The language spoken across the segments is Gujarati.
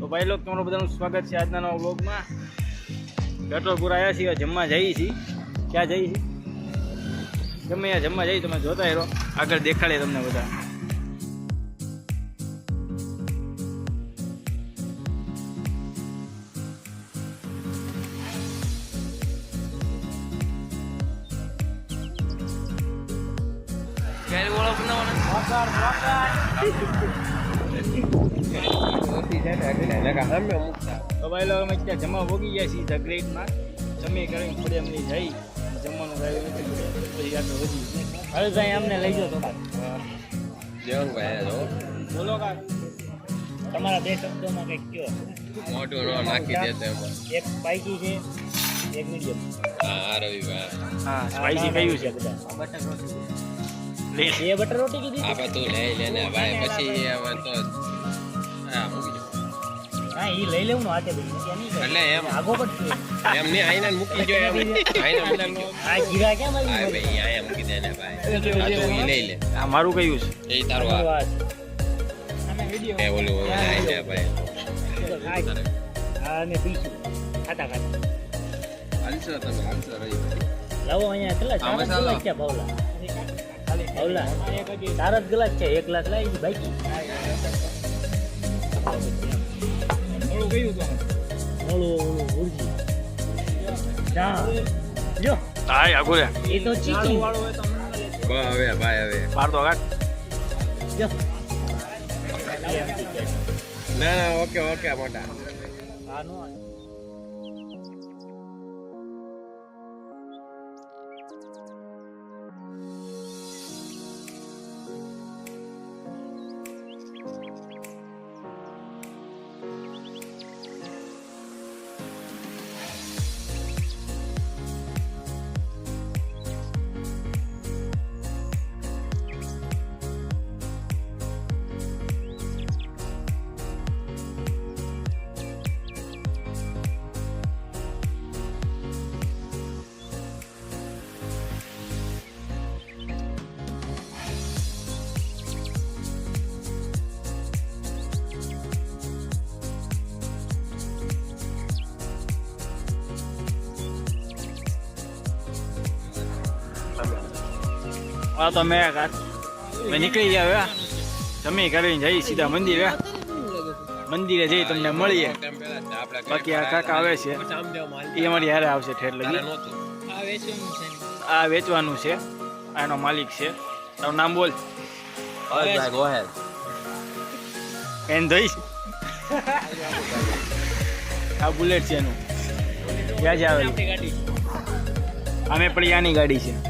તો ભાઈ લોકો તમારું બધાનું સ્વાગત છે આજના નવા બ્લોગમાં પેટ્રોલપુર આવ્યા છીએ જમવા જઈએ છીએ. ક્યાં જઈએ છીએ? ગમે ત્યાં જમવા જઈએ તમે જોતા રહો. આગળ દેખાડે તમને બધા. તો અમે ત્યાં જમા ભોગી ગયા છીએ ધ ગ્રેટમાં જમી કરીને ફરી અમને જઈ. જમવાનું થાય પછી આગળ વધી. હવે ભાઈ અમને લઈ જાઓ થોડા બોલો કા તમારા બે શબ્દોમાં કંઈક કયો? મોટું નો નાખી દેતો એમાં. એક સ્પાઈસી છે એક મીડિયમ હા આ રવિભાઈ હા સ્પાઈસી કયું છે બધા? બટર રોટી કીધી આ બધું લઈ લેને ભાઈ પછી હવે તો એ લઈ લેવું ને હાથે ભાઈ એટલે એમ. આગો પડશે. એમ નહીં આઈને મૂકી જો એમ. આઈને મૂકી આ ગીરા કેમ આવી ભાઈ અહીંયા મૂકી દે ને ભાઈ. આ તો ઈ લઈ લે. આ મારું કયું છે? એ તારો આ. વાત એ ઓલું ઓલું આઈને ભાઈ. હા ને પીશું ખાતા ખાતા. હાલશો તમે હાલશો રવિભાઈ લાવો અહીંયા કેટલા? ચાર. ગ્લાસ છે ભાવલા. ભાવલા. જ ગ્લાસ છે. એક ગ્લાસ લાવી બાકી. મારું કયું તો? ઓલું ઓલું ઉર્જી ચા જો હા આગળ રે. એ તો ચીચી બા હવે ભાઈ હવે. પાર તો કાઢ જો ના ના ઓકે ઓકે મોટા. આનો આ તો મેં મેં નીકળી ગયા હવે જમી કરીને જઈ સીધા મંદિરે. મંદિરે જઈ તમને મળીએ. બાકી આ કાકા આવે છે. એ અમારી હારે આવશે ઠેર લગી. આ વેચવાનું છે. આનો માલિક છે. તારું નામ બોલ. એન ધોઈ આ બુલેટ છે એનું. વ્યાજ આવેલું અમે પણ યાની ગાડી છે.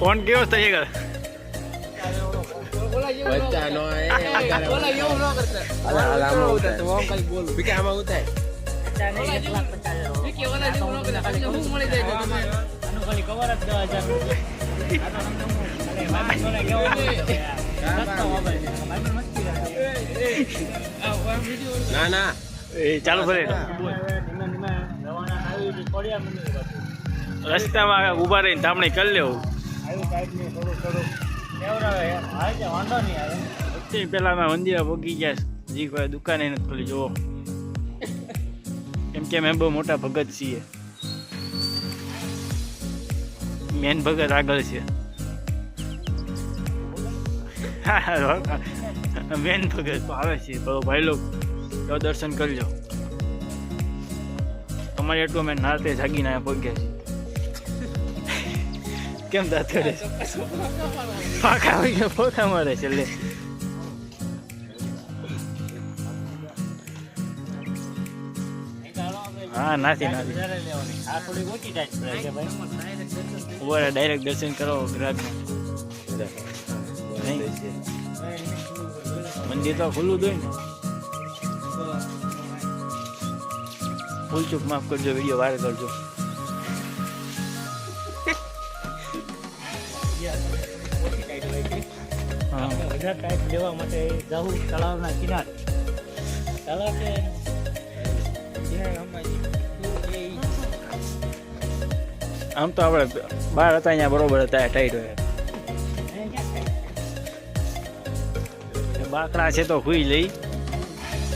ફોન કેવો થઈ ગયો બચ્ચાનો એ આમાં ઉતાર. બીકે આમાં ઉતાર. ના ના એ ચાલુ કરે રસ્તામાં ઊભા રહીને તામણી કરી લેવું. મંદિરે પહોંચી ગયા જી કોઈ દુકાને નથી ખોલી, જુઓ. કેમ કે મેં બહુ મોટા ભગત છીએ. મેન ભગત આગળ છે. મેન ભગત તો આવે છે તો ભાઈ લોકો દર્શન કરજો તમારે એટલું અમે નાતે જાગીને ના પહોંચ્યા છીએ. કેમ દાંત છે? પાકા હોય કે પોકા મારે છેલ્લે? હા નાથી નાથી ઊભા ડાયરેક્ટ દર્શન કરો ગ્રાહક મંદિર તો ખુલ્લું જોઈએ ને. ભૂલ ચૂક માફ કરજો, વીડિયો વાર કરજો. હા કાંઈક લેવા માટે જવું તળાવના કિનારે. તળાવ કે આમ તો આપણે બહાર હતા અહીંયા બરોબર હતા ટાઈટ હોય. બાકડા છે તો હુઈ લઈ.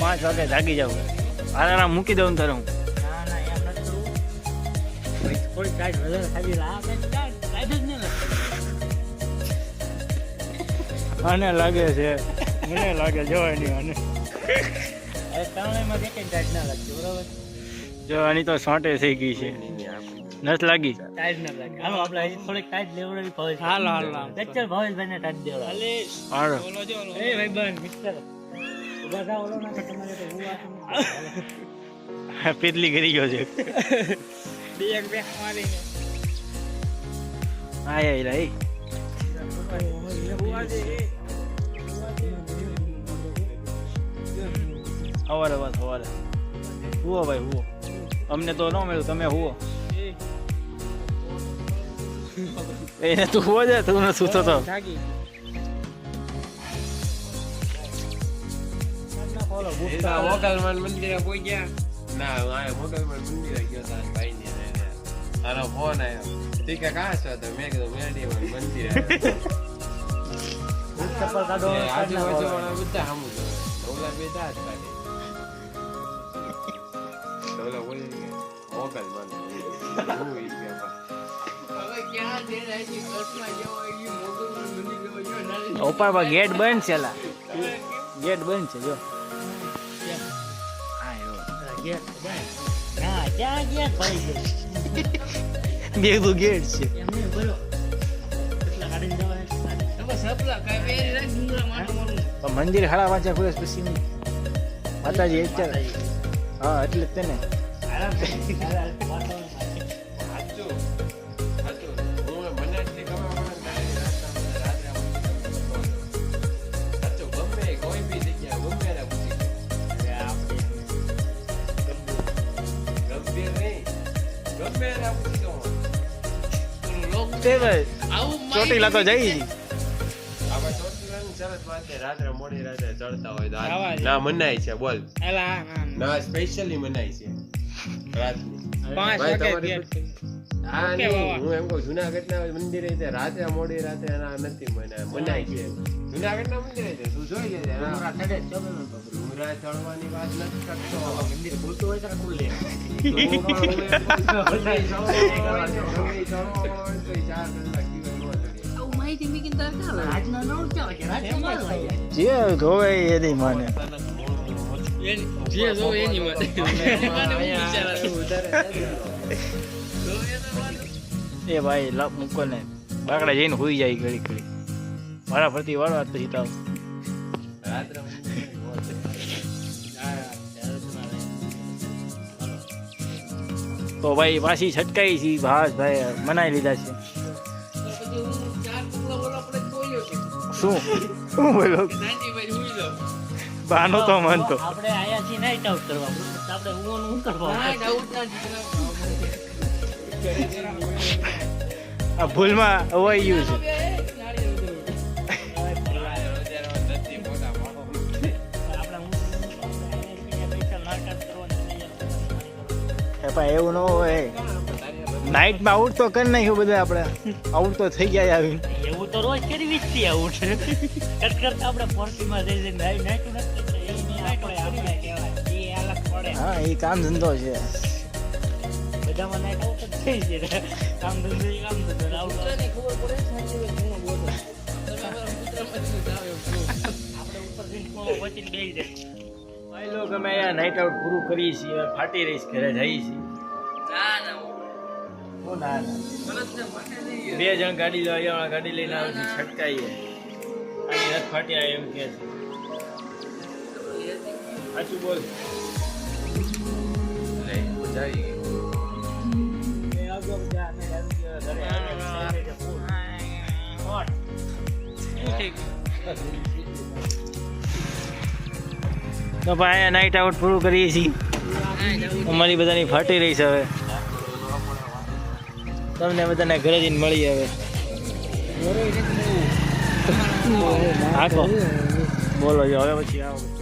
પાંચ વાગે જાગી જાવ આરામ મૂકી દઉં ને તારે હું. થોડી ટાઈટ વધારે ખાલી લા આને લાગે છે. મને લાગે જોવાની આને. જો આની તો સોંટે થઈ ગઈ છે. નસ લાગી? ટાઈટ ના લાગે. હાલો આપણે હજી થોડીક ટાઈટ લેવડાવી ભાવેશ હાલો હાલો લેક્ચર ભાવેશભાઈને ટાઈટ દેવડાવે. હાલો. એ ભાઈ બન મિસ્ટર ઊભા થાઓ ઓલો ના તમારે તો હું આ પેટલી કરી ગયો છે. બે એક બે રહી સવારે વાત સવારે હુઓ ભાઈ હુઓ અમને તો ન મળ્યું તમે હુઓ એને તું હુઓ છે તું ને સૂતો તો મોગલમાન મંદિરે કોઈ ગયા ના હું આ મોગલમાન મંદિરે ગયો તાર ભાઈ ને તારો ફોન આવ્યો તી કે કાં છો તો મેં કીધું મેડી મંદિરે ચપ્પલ કાઢો આજુબાજુ વાળા બધા સામું જોવે. ઓલા બે દાંત કાઢે. ઓલા ઓલી ઓગલ મંદિર. હું ઈ ગેટ બંધ છે લા ગેટ બંધ છે જો ના છે બે ગેટ છે મંદિર હાડા વાંચા ખુલે પછી માતાજી અત્યારે. હા એટલે જ તેને. ચોટીલા તો જઈ. સરસ વાત છે. રાત્રે મોડી રાત્રે ચડતા હોય તો આ- ના મનાય છે બોલ. ના સ્પેશિયલી મનાય છે. રાતની પાંચ ભાઈ, વાગે તમારી ગેટ. હા નહીં હું એમ કહું જુનાગઢના મંદિરે તે રાતે મોડી રાતે એના નથી મનાય મનાય છે. જુનાગઢના મંદિરે છે તું જોઈ લેજે એના ડુંગરા ચડવાની વાત નથી કરતો. મંદિર ખુલતું હોય ત્યારે ખુલ્લે હોય તો ચાર કલાક જે એ ભાઈ લાપ મૂકો ને બાકડા જઈને હોઈ જાય ઘડી ઘડી મારા ફરતી વાળવા પછી તાવ. તો ભાઈ પાછી છટકાઈ છે, ભાસ ભાઈ, મનાઈ લીધા છે શું? શું બોલો? બાનો તો મન તો આપણે આયા છીએ નાઈટ આઉટ કરવા આપણે ઊંઘવાનું શું કરવા આ ભૂલમાં અવાઈ ગયું છે. ઊંઘ- એવું ન હોય. નાઇટમાં આઉટ તો કરી નાખ્યું બધા આપણે. આઉટ તો થઈ ગયા આવી એવું તો રોજ કરી વીસથી આવું આઉટ કટ કરતા આપણે ફોર્ટીમાં જઈ જઈને નથી અલગ પડે. હા એ કામ ધંધો છે. બધામાં નાઈટ આઉટ જ થઈ છે. કામ ધંધો કામ ધંધો. આઉટ ભાઈ લોકો અમે નાઇટ આઉટ પૂરું કરીએ છીએ ફાટી રહીશ ઘરે જઈએ છીએ. બે જણ ગાડી લેવા ગાડી લઈને આવે છે છટકાઈએ. આની હાથ ફાટ્યા એમ કે છે. સાચું બોલ. તો ભાઈ નાઇટ આઉટ પૂરું કરીએ છીએ. અમારી બધાની ફાટી રહી છે હવે. તમને બધાને ઘરે જઈને મળી હવે આખો બોલો હવે પછી આવો.